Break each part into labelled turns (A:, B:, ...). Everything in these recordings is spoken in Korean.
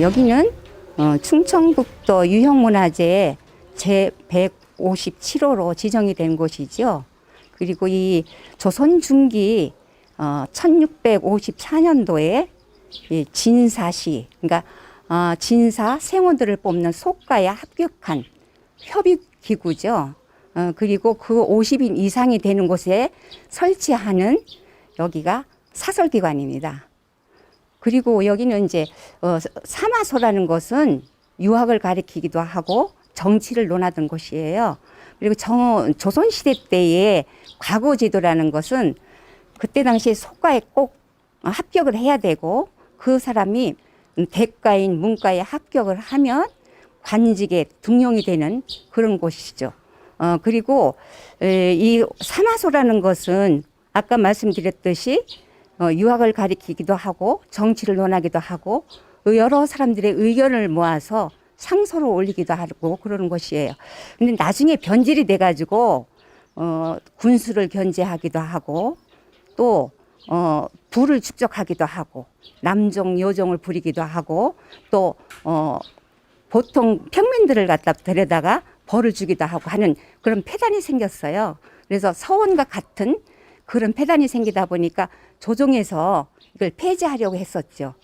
A: 여기는 어, 충청북도 유형문화재 제 157호로 지정이 된 곳이죠. 그리고 이 조선 중기 어, 1654년도에 이 진사시, 그러니까 어, 진사 생원들을 뽑는 속가에 합격한 협의 기구죠. 어, 그리고 그 50인 이상이 되는 곳에 설치하는 여기가 사설기관입니다. 그리고 여기는 이제 어, 사마소라는 것은 유학을 가리키기도 하고 정치를 논하던 곳이에요. 그리고 정, 조선시대 때의 과거 제도라는 것은 그때 당시에 속과에 꼭 합격을 해야 되고 그 사람이 대과인 문과에 합격을 하면 관직에 등용이 되는 그런 곳이죠. 어, 그리고 에, 이 사마소라는 것은 아까 말씀드렸듯이 어, 유학을 가리키기도 하고 정치를 논하기도 하고 여러 사람들의 의견을 모아서 상소를 올리기도 하고 그러는 것이에요. 근데 나중에 변질이 돼가지고 어, 군수를 견제하기도 하고 또 어, 부를 축적하기도 하고 남종 여종을 부리기도 하고 또 어, 보통 평민들을 갖다 데려다가 벌을 주기도 하고 하는 그런 폐단이 생겼어요. 그래서 서원과 같은 그런 폐단이 생기다 보니까 조정에서 이걸 폐지하려고 했었죠.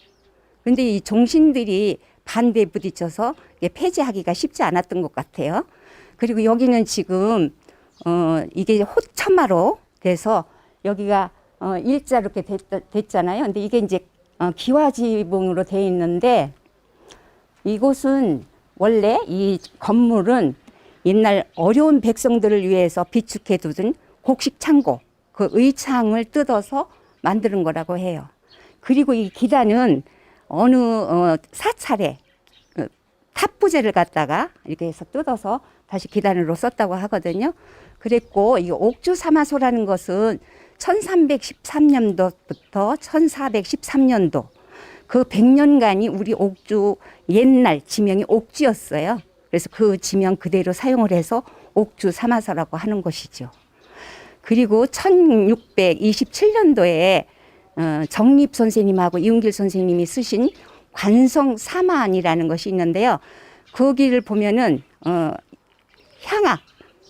A: 그런데 이 종신들이 반대에 부딪혀서 폐지하기가 쉽지 않았던 것 같아요. 그리고 여기는 지금 어 이게 호참마로 돼서 여기가 어 일자 이렇게 됐, 됐잖아요. 근데 이게 이제 어 기와지붕으로 돼 있는데 이곳은 원래 이 건물은 옛날 어려운 백성들을 위해서 비축해 두던 곡식 창고 그 의창을 뜯어서 만드는 거라고 해요. 그리고 이 기단은 어느 어, 사찰에 어, 탑부제를 갖다가 이렇게 해서 뜯어서 다시 기단으로 썼다고 하거든요. 그랬고 이 옥주 사마소라는 것은 1313년도부터 1413년도 그 100년간이 우리 옥주 옛날 지명이 옥주였어요. 그래서 그 지명 그대로 사용을 해서 옥주 사마소라고 하는 것이죠. 그리고 1627년도에 어, 정립 선생님하고 이운길 선생님이 쓰신 관성 사만이라는 것이 있는데요. 거기를 보면은 어, 향악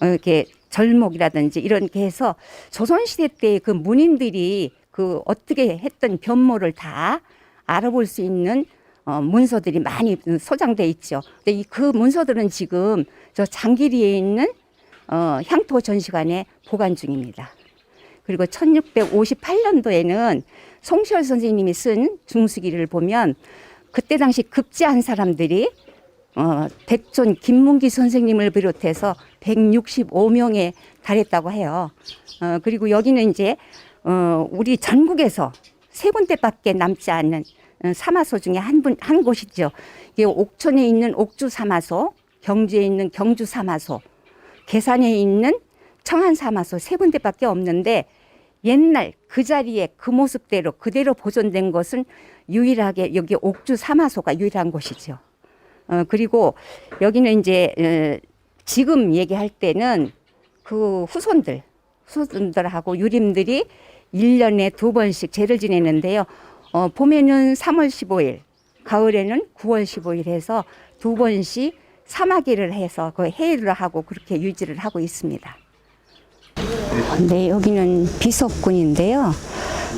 A: 어, 이렇게 절목이라든지 이런 게 해서 조선 시대 때 그 문인들이 그 어떻게 했던 변모를 다 알아볼 수 있는 어, 문서들이 많이 소장돼 있죠. 근데 이 그 문서들은 지금 저 장기리에 있는 어, 향토 전시관에 보관 중입니다. 그리고 1658년도에는 송시열 선생님이 쓴 중수기를 보면 그때 당시 급제한 사람들이 어, 백존 김문기 선생님을 비롯해서 165명에 달했다고 해요. 어, 그리고 여기는 이제 어, 우리 전국에서 세 군데밖에 남지 않는 어, 사마소 중에 한 분, 한 곳이죠. 이게 옥천에 있는 옥주 사마소, 경주에 있는 경주 사마소, 계산에 있는 청안 사마소 세 군데밖에 없는데 옛날 그 자리에 그 모습대로 그대로 보존된 것은 유일하게 여기 옥주 사마소가 유일한 곳이죠. 어, 그리고 여기는 이제 어, 지금 얘기할 때는 그 후손들, 후손들하고 유림들이 일년에두 번씩 제를 지내는데요. 어, 봄에는 3월 15일, 가을에는 9월 15일 해서 두 번씩 사마기를 해서 그 해를 하고 그렇게 유지를 하고 있습니다. 네, 여기는 비석군인데요.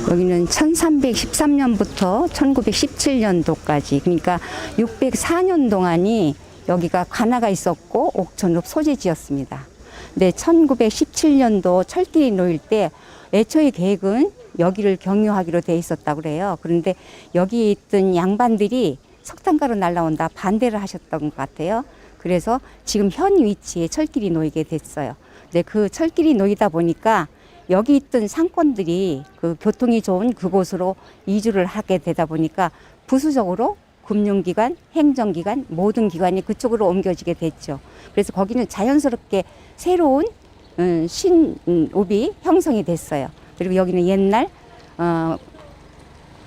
A: 여기는 1313년부터 1917년도까지 그러니까 604년 동안이 여기가 관아가 있었고 옥천읍 소재지였습니다. 근데 1917년도 철길이 놓일 때 애초에 계획은 여기를 경유하기로 돼 있었다고 그래요. 그런데 여기 있던 양반들이 석탄가루 날라온다 반대를 하셨던 것 같아요. 그래서 지금 현 위치에 철길이 놓이게 됐어요. 근데 그 철길이 놓이다 보니까 여기 있던 상권들이 그 교통이 좋은 그곳으로 이주를 하게 되다 보니까 부수적으로 금융기관, 행정기관 모든 기관이 그쪽으로 옮겨지게 됐죠. 그래서 거기는 자연스럽게 새로운 음, 신읍이 형성이 됐어요. 그리고 여기는 옛날 어,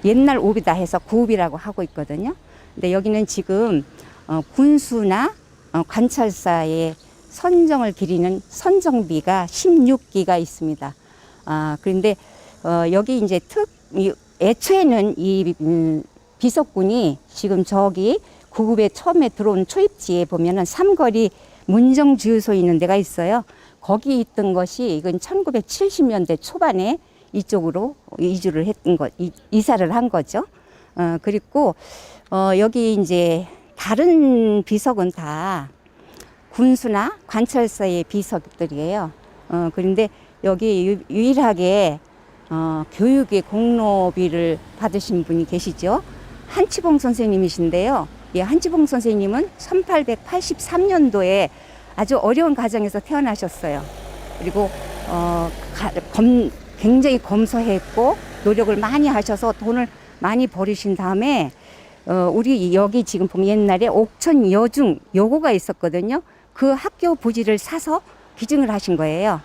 A: 옛날 읍이다 해서 구읍이라고 하고 있거든요. 근데 여기는 지금 어, 군수나 어, 관찰사의 선정을 기리는 선정비가 16기가 있습니다. 아, 그런데 어, 여기 이제 특 이, 애초에는 이 음, 비석군이 지금 저기 구급에 처음에 들어온 초입지에 보면은 삼거리 문정 주유소 있는 데가 있어요. 거기 있던 것이 이건 1970년대 초반에 이쪽으로 이주를 했던 것, 이, 이사를 한 거죠. 어, 그리고 어, 여기 이제 다른 비석은 다 군수나 관찰서의 비석들이에요. 어, 그런데 여기 유, 유일하게 어, 교육의 공로비를 받으신 분이 계시죠. 한치봉 선생님이신데요. 이 한치봉 선생님은 1883년도에 아주 어려운 가정에서 태어나셨어요. 그리고 어, 가, 검, 굉장히 검소했고 노력을 많이 하셔서 돈을 많이 버리신 다음에 어, 우리 여기 지금 보면 옛날에 옥천 여중 요고가 있었거든요. 그 학교 부지를 사서 기증을 하신 거예요.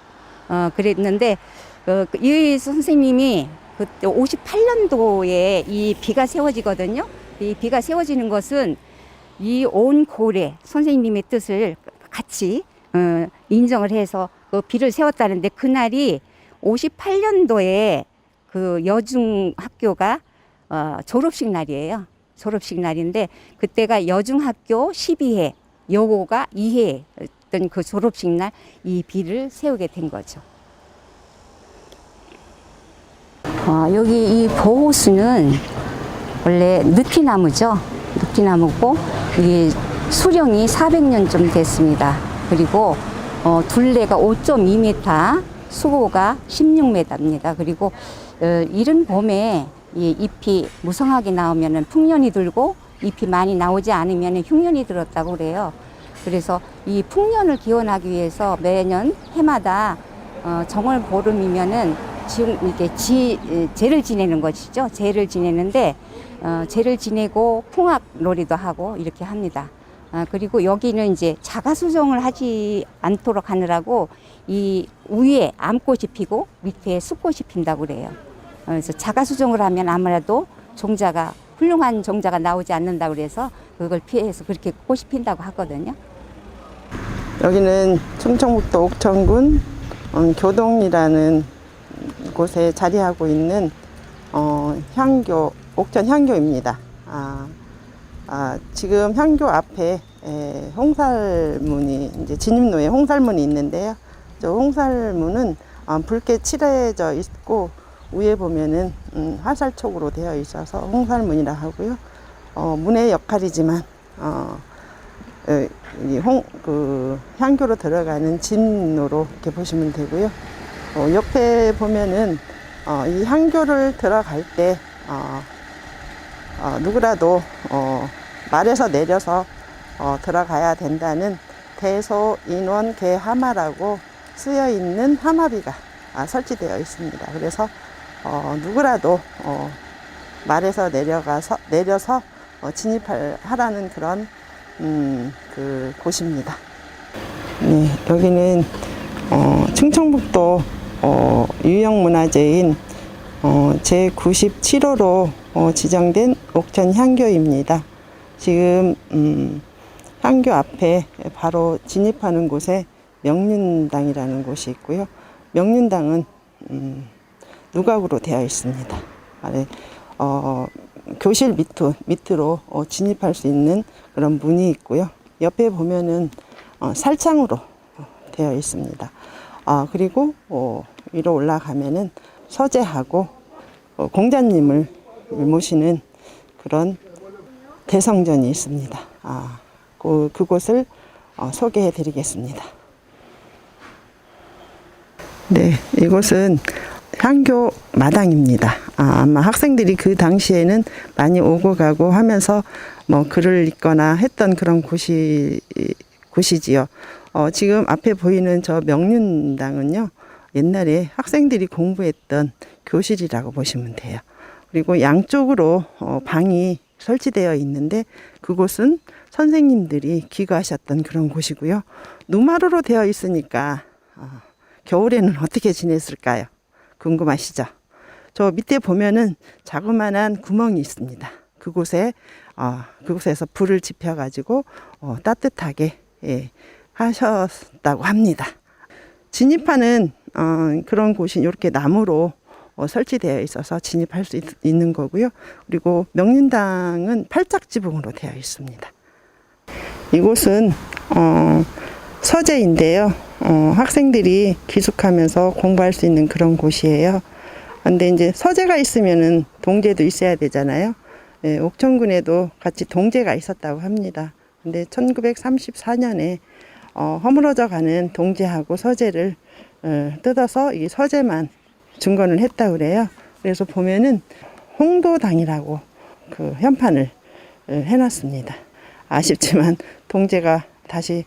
A: 어, 그랬는데 어, 이 선생님이 그때 58년도에 이 비가 세워지거든요. 이 비가 세워지는 것은 이 온 고래 선생님의 뜻을 같이 어, 인정을 해서 그 비를 세웠다는데 그날이 58년도에 그 여중 학교가 어, 졸업식 날이에요. 졸업식 날인데 그때가 여중 학교 12회, 여고가 2회였던 그 졸업식 날 이 비를 세우게 된 거죠. 어, 여기 이 보호수는 원래 느티나무죠. 느티나무고 이게 수령이 400년 좀 됐습니다. 그리고 어, 둘레가 5.2m, 수고가 16m입니다. 그리고 어, 이른 봄에 이 잎이 무성하게 나오면은 풍년이 들고 잎이 많이 나오지 않으면 흉년이 들었다고 그래요. 그래서 이 풍년을 기원하기 위해서 매년 해마다 어, 정월 보름이면은 지금 이게 지 에, 제를 지내는 것이죠. 제를 지내는데 어, 제를 지내고 풍악 놀이도 하고 이렇게 합니다. 아, 그리고 여기는 이제 자가 수정을 하지 않도록 하느라고 이 위에 암꽃이 피고 밑에 숲꽃이 핀다고 그래요. 어, 그래서 자가 수정을 하면 아무래도 종자가 훌륭한 종자가 나오지 않는다고 그래서 그걸 피해서 그렇게 꽃이 핀다고 하거든요.
B: 여기는 충청북도 옥천군 어, 교동이라는 곳에 자리하고 있는 어, 향교 옥천 향교입니다. 아, 아, 지금 향교 앞에 에, 홍살문이 이제 진입로에 홍살문이 있는데요. 저 홍살문은 어, 붉게 칠해져 있고 위에 보면은 음, 화살촉으로 되어 있어서 홍살문이라 하고요. 어, 문의 역할이지만 어, 에, 이 홍, 그, 향교로 들어가는 진로로 이렇게 보시면 되고요. 어, 옆에 보면은, 어, 이 향교를 들어갈 때, 어, 어, 누구라도, 어, 말에서 내려서, 어, 들어가야 된다는 대소 인원 개하마라고 쓰여 있는 하마비가 아, 설치되어 있습니다. 그래서, 어, 누구라도, 어, 말에서 내려가서, 내려서, 어, 진입하라는 그런 음, 그 곳입니다. 네, 여기는 어, 충청북도 어, 유형문화재인 어, 제97호로 어, 지정된 옥천 향교입니다. 지금 음, 향교 앞에 바로 진입하는 곳에 명륜당이라는 곳이 있고요. 명륜당은 음, 누각으로 되어 있습니다. 어, 교실 밑으로, 밑으로 어, 진입할 수 있는 그런 문이 있고요. 옆에 보면은 어, 살창으로 되어 있습니다. 아, 그리고 어, 위로 올라가면은 서재하고 어, 공자님을 모시는 그런 대성전이 있습니다. 아, 그, 그곳을 어, 소개해 드리겠습니다. 네, 이곳은 향교 마당입니다. 아, 아마 학생들이 그 당시에는 많이 오고 가고 하면서 뭐 글을 읽거나 했던 그런 곳이 곳이지요. 어, 지금 앞에 보이는 저 명륜당은요. 옛날에 학생들이 공부했던 교실이라고 보시면 돼요. 그리고 양쪽으로 어, 방이 설치되어 있는데 그곳은 선생님들이 기거하셨던 그런 곳이고요. 누마루로 되어 있으니까 어, 겨울에는 어떻게 지냈을까요? 궁금하시죠? 저 밑에 보면은 자그마한 구멍이 있습니다. 그곳에 어, 그곳에서 불을 지펴 가지고 어, 따뜻하게 예, 하셨다고 합니다. 진입하는 어, 그런 곳이 이렇게 나무로 어, 설치되어 있어서 진입할 수 있, 있는 거고요. 그리고 명륜당은 팔짝 지붕으로 되어 있습니다. 이곳은 어, 서재인데요. 어, 학생들이 기숙하면서 공부할 수 있는 그런 곳이에요. 근데 이제 서재가 있으면은 동제도 있어야 되잖아요. 예, 옥천군에도 같이 동제가 있었다고 합니다. 근데 1934년에 어, 허물어져 가는 동제하고 서재를 어, 뜯어서 이 서재만 증거는 했다고 그래요. 그래서 보면은 홍도당이라고 그 현판을 어, 해놨습니다. 아쉽지만 동제가 다시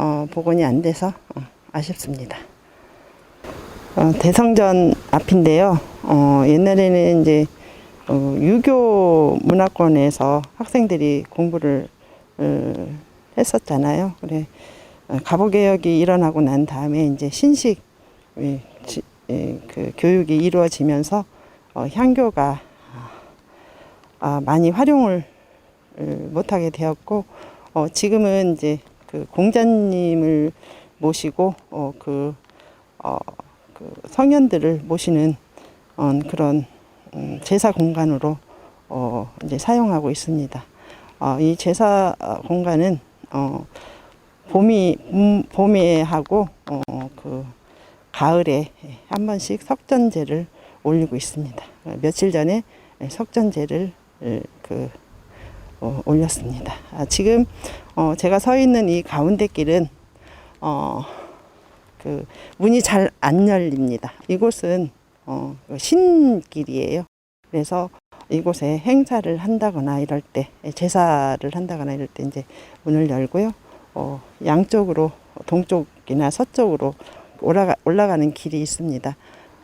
B: 어, 복원이 안 돼서 어, 아쉽습니다. 어, 대성전 앞인데요. 어, 옛날에는 이제 어, 유교 문화권에서 학생들이 공부를 어, 했었잖아요. 그래 어, 가보 개혁이 일어나고 난 다음에 이제 신식 예, 지- 예, 그 교육이 이루어지면서 어, 향교가 아, 많이 활용을 어, 못하게 되었고 어, 지금은 이제 그 공자님을 모시고 어, 그, 어, 그 성현들을 모시는 어, 그런 음, 제사 공간으로 어, 이제 사용하고 있습니다. 어, 이 제사 어, 공간은 어, 봄이 음, 봄에 하고 어, 그 가을에 한 번씩 석전제를 올리고 있습니다. 어, 며칠 전에 석전제를 에, 그 어, 올렸습니다. 아, 지금 어, 제가 서 있는 이 가운데 길은 어, 그 문이 잘 안 열립니다. 이곳은 어, 그 신길이에요. 그래서 이곳에 행사를 한다거나 이럴 때 제사를 한다거나 이럴 때 이제 문을 열고요. 어, 양쪽으로 동쪽이나 서쪽으로 올라가 올라가는 길이 있습니다.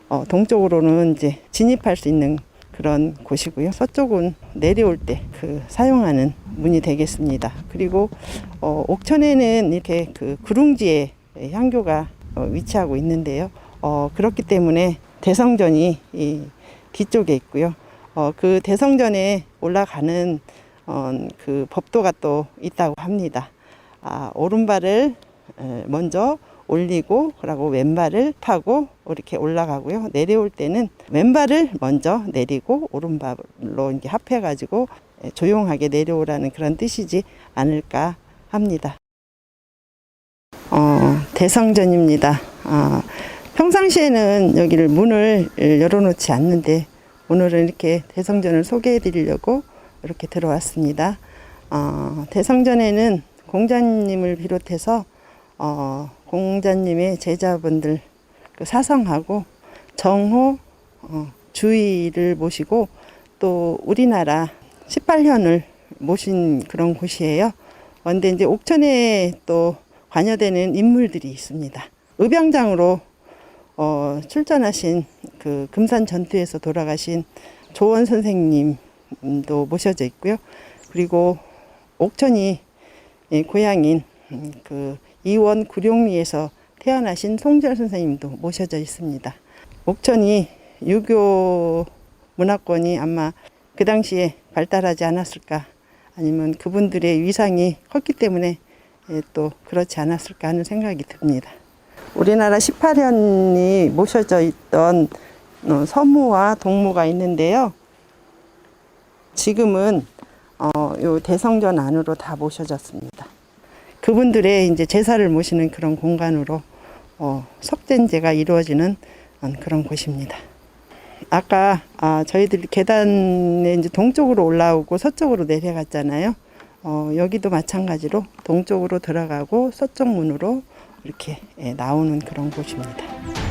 B: 어, 동쪽으로는 이제 진입할 수 있는 그런 곳이고요. 서쪽은 내려올 때 그 사용하는 문이 되겠습니다. 그리고 어, 옥천에는 이렇게 그 구릉지에 향교가 어, 위치하고 있는데요. 어, 그렇기 때문에 대성전이 이 뒤쪽에 있고요. 어, 그 대성전에 올라가는 어, 그 법도가 또 있다고 합니다. 아, 오른발을 에, 먼저 올리고 그리고 왼발을 타고 이렇게 올라가고요. 내려올 때는 왼발을 먼저 내리고 오른발로 이렇게 합해 가지고 조용하게 내려오라는 그런 뜻이지 않을까 합니다. 어, 대성전입니다. 아, 평상시에는 여기를 문을 열어놓지 않는데 오늘은 이렇게 대성전을 소개해 드리려고 이렇게 들어왔습니다. 어, 대성전에는 공자님을 비롯해서 어, 공자님의 제자분들 그 사성하고 정호 어, 주의를 모시고 또 우리나라 18현을 모신 그런 곳이에요. 그런데 이제 옥천에 또 관여되는 인물들이 있습니다. 의병장으로 어, 출전하신 그 금산 전투에서 돌아가신 조원 선생님도 모셔져 있고요. 그리고 옥천이 예, 고향인 음, 그 이원 구룡리에서 태어나신 송절 선생님도 모셔져 있습니다. 옥천이 유교 문화권이 아마 그 당시에 발달하지 않았을까 아니면 그분들의 위상이 컸기 때문에 예, 또 그렇지 않았을까 하는 생각이 듭니다. 우리나라 18현이 모셔져 있던 어, 서무와 동무가 있는데요. 지금은 어, 요 대성전 안으로 다 모셔졌습니다. 그분들의 이제 제사를 모시는 그런 공간으로 어, 석전제가 이루어지는 어, 그런 곳입니다. 아까 아, 저희들이 계단에 이제 동쪽으로 올라오고 서쪽으로 내려갔잖아요. 어, 여기도 마찬가지로 동쪽으로 들어가고 서쪽 문으로 이렇게 예, 나오는 그런 곳입니다.